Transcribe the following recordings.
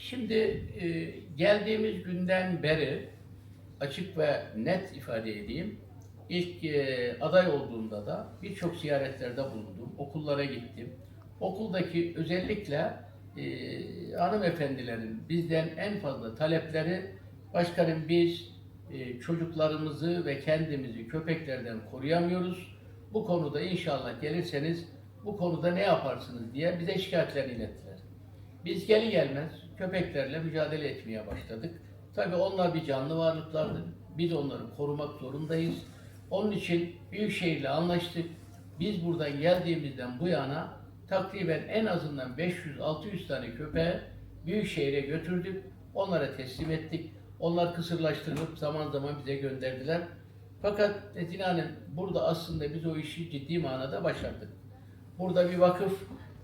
Şimdi e, geldiğimiz günden beri açık ve net ifade edeyim. İlk e, aday olduğumda da birçok ziyaretlerde bulundum. Okullara gittim. Okuldaki özellikle e, hanımefendilerin bizden en fazla talepleri başkanım biz e, çocuklarımızı ve kendimizi köpeklerden koruyamıyoruz. Bu konuda inşallah gelirseniz bu konuda ne yaparsınız diye bize şikayetlerini ilettiler. Biz geli gelmez köpeklerle mücadele etmeye başladık. Tabii onlar bir canlı varlıklardır. Biz onları korumak zorundayız. Onun için Büyükşehir'le anlaştık. Biz buradan geldiğimizden bu yana takriben en azından 500-600 tane köpeği Büyükşehir'e götürdük. Onlara teslim ettik. Onlar kısırlaştırılıp zaman zaman bize gönderdiler. Fakat Netin Hanım burada aslında biz o işi ciddi manada başardık. Burada bir vakıf,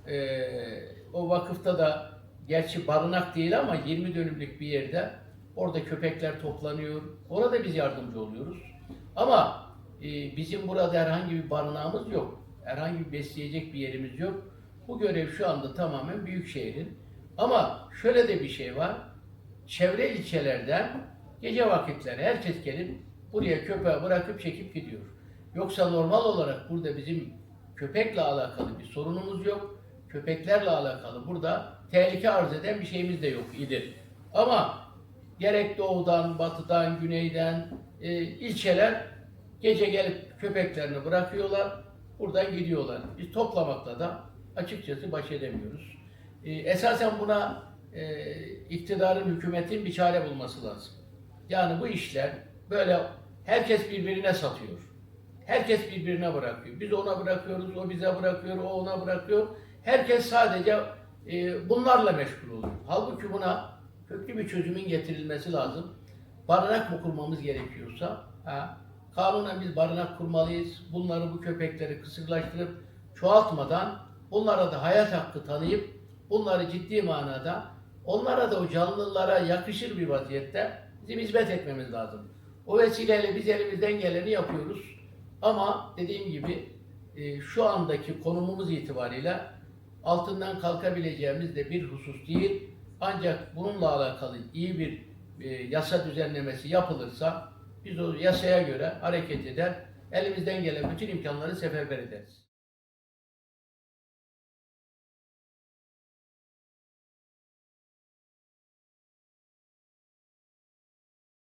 eee, o vakıfta da gerçi barınak değil ama 20 dönümlük bir yerde orada köpekler toplanıyor. Orada biz yardımcı oluyoruz. Ama e, bizim burada herhangi bir barınağımız yok. Herhangi bir besleyecek bir yerimiz yok. Bu görev şu anda tamamen Büyükşehir'in. Ama şöyle de bir şey var. Çevre ilçelerden gece vakitleri herkes gelip buraya köpeği bırakıp çekip gidiyor. Yoksa normal olarak burada bizim köpekle alakalı bir sorunumuz yok. Köpeklerle alakalı burada tehlike arz eden bir şeyimiz de yok idi. Ama gerek doğudan, batıdan, güneyden e, ilçeler gece gelip köpeklerini bırakıyorlar. Buradan gidiyorlar. Biz toplamakla da açıkçası baş edemiyoruz. E, esasen buna e, iktidarın, hükümetin bir çare bulması lazım. Yani bu işler böyle herkes birbirine satıyor. Herkes birbirine bırakıyor. Biz ona bırakıyoruz, o bize bırakıyor, o ona bırakıyor. Herkes sadece e, bunlarla meşgul oluyor. Halbuki buna köklü bir çözümün getirilmesi lazım. Barınak mı kurmamız gerekiyorsa, ha, kanunen biz barınak kurmalıyız. Bunları, bu köpekleri kısırlaştırıp çoğaltmadan bunlara da hayat hakkı tanıyıp bunları ciddi manada onlara da o canlılara yakışır bir vaziyette bizim hizmet etmemiz lazım. O vesileyle biz elimizden geleni yapıyoruz. Ama dediğim gibi e, şu andaki konumumuz itibariyle altından kalkabileceğimiz de bir husus değil. Ancak bununla alakalı iyi bir e, yasa düzenlemesi yapılırsa biz o yasaya göre hareket eder, elimizden gelen bütün imkanları seferber ederiz.